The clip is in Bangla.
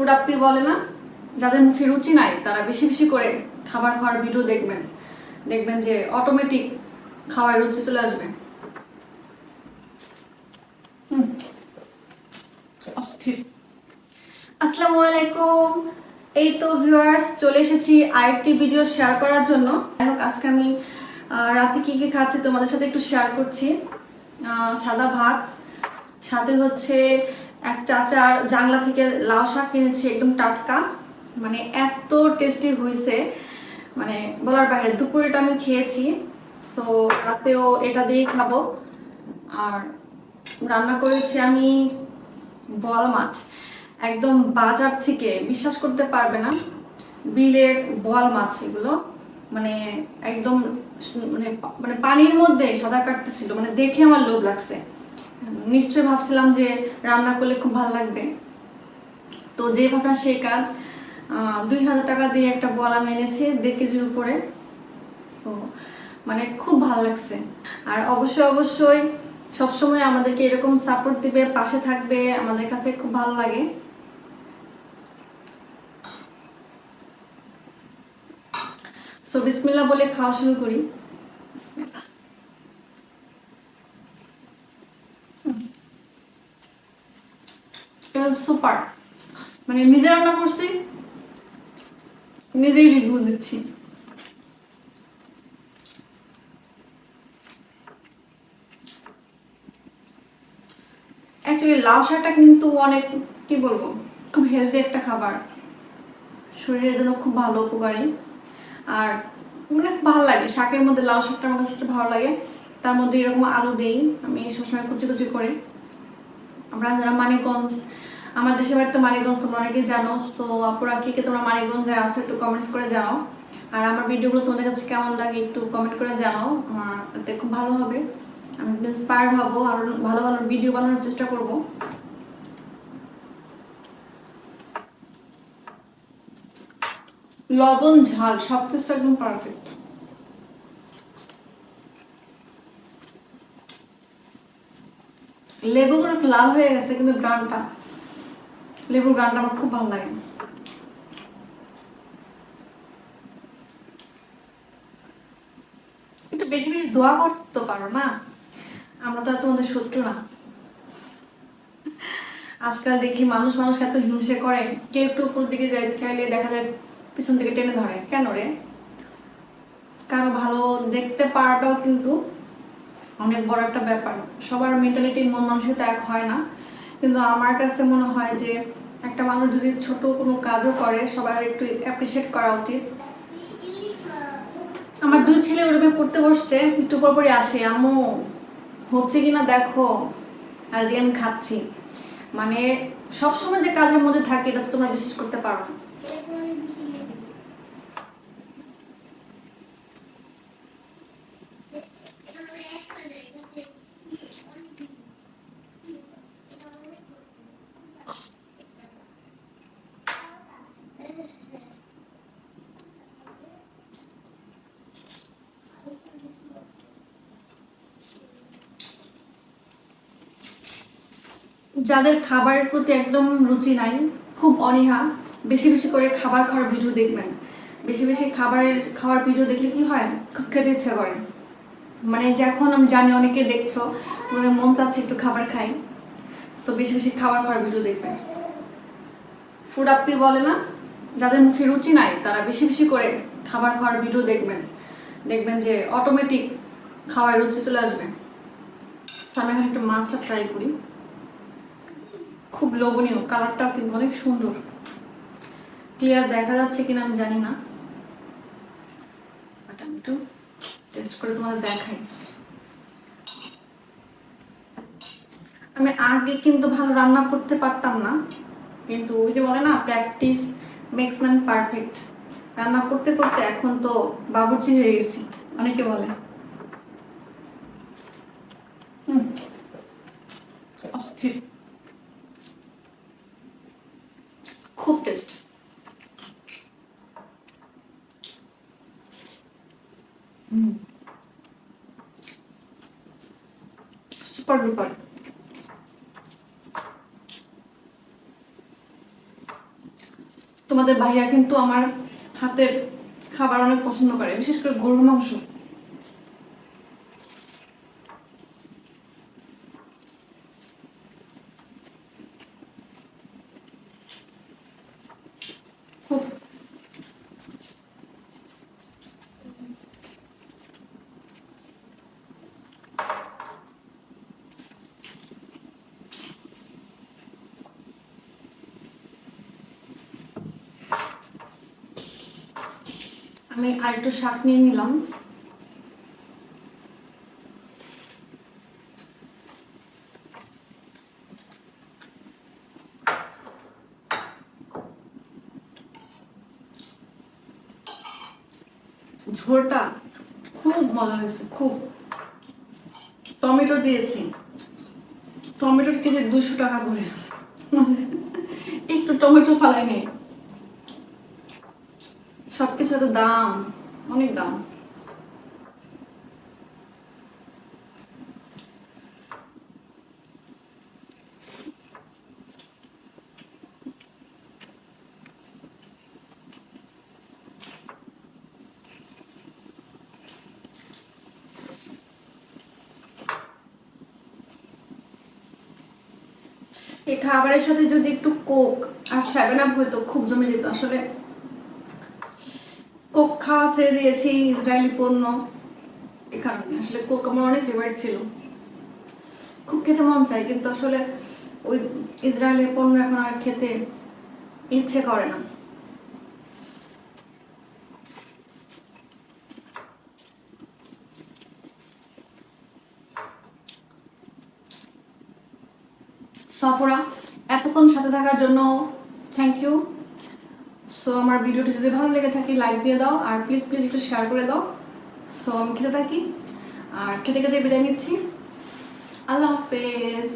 ফুড আপি বলে না? যাদের মুখে রুচি নাই তারা বেশি বেশি করে খাবার খাওয়ার ভিডিও দেখবেন। দেখবেন যে অটোমেটিক খাওয়ার রুচি চলে আসবে। অস্থির। আসসালামু আলাইকুম। এই তো ভিউয়ার্স চলে এসেছি আরেকটি ভিডিও শেয়ার করার জন্য। যাই হোক আজকে আমি রাতে কি কি খাচ্ছি তোমাদের সাথে একটু শেয়ার করছি। আহ, সাদা ভাত সাথে হচ্ছে এক চাচার জাংলা থেকে লাউ শাক কিনেছি একদম টাটকা। মানে এত টেস্টি হয়েছে মানে বলার বাইরে দুপুরেটা আমি খেয়েছি। সো রাতেও এটা দিয়েই খাব। আর রান্না করেছি আমি বল মাছ। একদম বাজার থেকে, বিশ্বাস করতে পারবে না, বিলের বল মাছ এগুলো। মানে একদম মানে মানে পানির মধ্যে সাদা কাটতেছিল। মানে দেখে আমার লোভ লাগছে। নিশ্চয় ভাবছিলাম যে রান্না করলে খুব ভালো লাগবে। তো যে ভাবনা, সেই কাজ। দুই হাজার টাকা দিয়ে একটা বল এনেছি দেড় কেজির উপরে। সো মানে খুব ভালো লাগছে। আর অবশ্যই অবশ্যই সবসময় আমাদেরকে এরকম সাপোর্ট দিবে, পাশে থাকবে, আমাদের কাছে খুব ভালো লাগে। সো বিসমিল্লাহ বলে খাওয়া শুরু করি। বিসমিল্লাহ সুপার। মানে নিজে রান্না করছি, নিজেই রিভিউ দিচ্ছি। লাউ শাকটা কিন্তু অনেক, কি বলব, খুব হেলদি একটা খাবার। শরীরের জন্য খুব ভালো, উপকারী। আর অনেক ভালো লাগে, শাকের মধ্যে লাউ শাকটা আমার কাছে ভালো লাগে। তার মধ্যে এরকম আলু দেই, আমি সবসময় কুচি কুচি করে। আমরা যারা মানিকগঞ্জ, আমার দেশের বাড়িতে মানিকগঞ্জ তোমরা অনেকেই জানো সো আপুরা কে কে তোমরা মানিকগঞ্জে আসো একটু কমেন্টস করে জানাও। আর আমার ভিডিওগুলো তোমাদের কাছে কেমন লাগে একটু কমেন্ট করে জানাও, আমার এতে খুব ভালো হবে। আমি ইন্সপায়ার্ড হব, আর ভালো ভালো ভিডিও বানানোর চেষ্টা করব। লবণ ঝাল, সব কিছু একদম পারফেক্ট লেবুগুলো লাল হয়ে গেছে, কিন্তু গ্রানটা লেবুর গ্রানটা আমার খুব ভালো লাগে। একটু বেশি বেশি দোয়া করতে পারো না? আমরা তো তোমাদের শত্রু না। আজকাল দেখি মানুষ মানুষকে এত হিংসে করে, কেউ একটু উপর দিকে চাইলে দেখা যায় পিছন থেকে টেনে ধরে। কেন রে? কারও ভালো দেখতে পারাটাও কিন্তু অনেক বড় একটা ব্যাপার। সবার মেন্টালিটি মন মানসিকতা এক হয় না। কিন্তু আমার কাছে মনে হয় যে, একটা মানুষ যদি ছোট কোনো কাজও করে, সবার একটু অ্যাপ্রিসিয়েট করা উচিত। আমার দুই ছেলে ওরমে পড়তে বসছে, একটু পর পরই আসে, আম্মু, হচ্ছে কিনা দেখো, আর দিয়ে আমি খাচ্ছি। মানে সবসময় যে কাজের মধ্যে থাকে, এটা তো তোমরা বিশ্বাস করতে পারো না। যাদের খাবারের প্রতি একদম রুচি নাই, খুব অনীহা, বেশি বেশি করে খাবার খাওয়ার ভিডিও দেখবেন। বেশি বেশি খাবারের, খাওয়ার ভিডিও দেখলে কি হয়? খুব খেতে ইচ্ছা করে। মানে যে এখন আমি জানি অনেকে দেখছ তোমাদের মন চাচ্ছে একটু খাবার খাই। সো বেশি বেশি খাবার খাওয়ার ভিডিও দেখবেন। ফুড আপি বলে না, যাদের মুখে রুচি নাই, তারা বেশি বেশি করে খাবার খাওয়ার ভিডিও দেখবেন। দেখবেন যে অটোমেটিক খাওয়ার রুচি চলে আসবে। সো আমি এখন একটু মাছটা ট্রাই করি। খুব লোভনীয়, কালারটাও কিন্তু অনেক সুন্দর। ক্লিয়ার দেখা যাচ্ছে কিনা আমি জানি না। একটু টেস্ট করে তোমাদের দেখাই। আমি আগে কিন্তু ভালো রান্না করতে পারতাম না। কিন্তু ওই যে বলে না প্র্যাকটিস মেক্স ম্যান পারফেক্ট রান্না করতে করতে এখন তো বাবুর্চি হয়ে গেছি, অনেকে বলে হুম অস্থির খুব টেস্ট সুপার ডুপার তোমাদের ভাইয়া কিন্তু আমার হাতের খাবার অনেক পছন্দ করে, বিশেষ করে গরুর মাংস খুব আমি আরেকটু শাক নিয়ে নিলাম। ঝোলটা খুব মজা হয়েছে, খুব। টমেটো দিয়েছি। টমেটোর কেজি দুশো টাকা করে। একটু টমেটো ফালাই নেই সবকিছু এত দাম, অনেক দাম। এই খাবারের সাথে যদি একটু কোক আর সেভেন আপ হইতো, খুব জমে যেত। আসলে কোক ছেড়ে দিয়েছি, ইসরায়েলি পণ্য। এ কারণে আসলে কোক আমার অনেক ফেভারিট ছিল। খুব খেতে মন চায়, কিন্তু আসলে ওই ইসরায়েলের পণ্য এখন আর খেতে ইচ্ছে করে না। সপরা এতক্ষণ সাথে থাকার জন্য থ্যাংক ইউ সো আমার ভিডিওটি যদি ভালো লেগে থাকে লাইক দিয়ে দাও, আর প্লিজ প্লিজ একটু শেয়ার করে দাও। সো আমি খেতে থাকি, আর খেতে খেতে বিদায় নিচ্ছি। আল্লাহ হাফেজ।